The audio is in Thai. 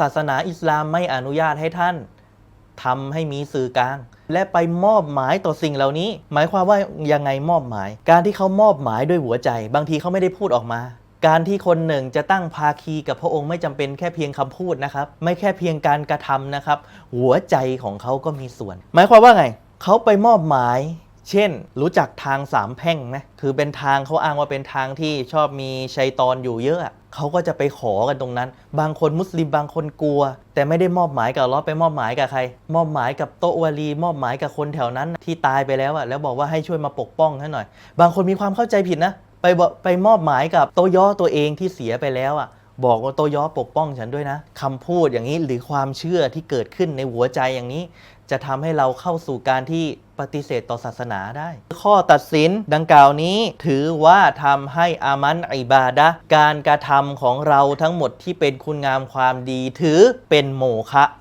ศาสนาอิสลามไม่อนุญาตให้ท่านทำให้มีสื่อกลาง และไปมอบหมายต่อสิ่งเหล่านี้ หมายความว่ายังไงมอบหมาย การที่เขามอบหมายด้วยหัวใจ บางทีเขาไม่ได้พูดออกมา การที่คนหนึ่งจะตั้งภาคีกับพระองค์ไม่จำเป็นแค่เพียงคำพูดนะครับ ไม่แค่เพียงการกระทำนะครับ หัวใจของเขาก็มีส่วน หมายความว่าไง เขาไปมอบหมาย เช่น รู้จักทางสามแพ่งไหมคือเป็นทางเขาอ้างว่าเป็นทางที่ชอบมีชัยตอนอยู่เยอะเขาก็จะไปขอกันตรงนั้น บางคนมุสลิมบางคนกลัว แต่ไม่ได้มอบหมายกับลเลอไปมอบหมายกับใคร มอบหมายกับโตวาลี มอบหมายกับคนแถวนั้นที่ตายไปแล้วอะแล้วบอกว่าให้ช่วยมาปกป้องให้หน่อย บางคนมีความเข้าใจผิดนะ ไปบอกไปมอบหมายกับโตย่อตัวเองที่เสียไปแล้วอะ บอกว่าโตย่อปกป้องฉันด้วยนะคำพูดอย่างนี้หรือความเชื่อที่เกิดขึ้นในหัวใจอย่างนี้ จะทำให้เราเข้าสู่การที่ปฏิเสธต่อศาสนาได้ ข้อตัดสินดังกล่าวนี้ถือว่าทำให้อามันอิบาดะการกระทำของเราทั้งหมดที่เป็นคุณงามความดีถือเป็นโมฆะ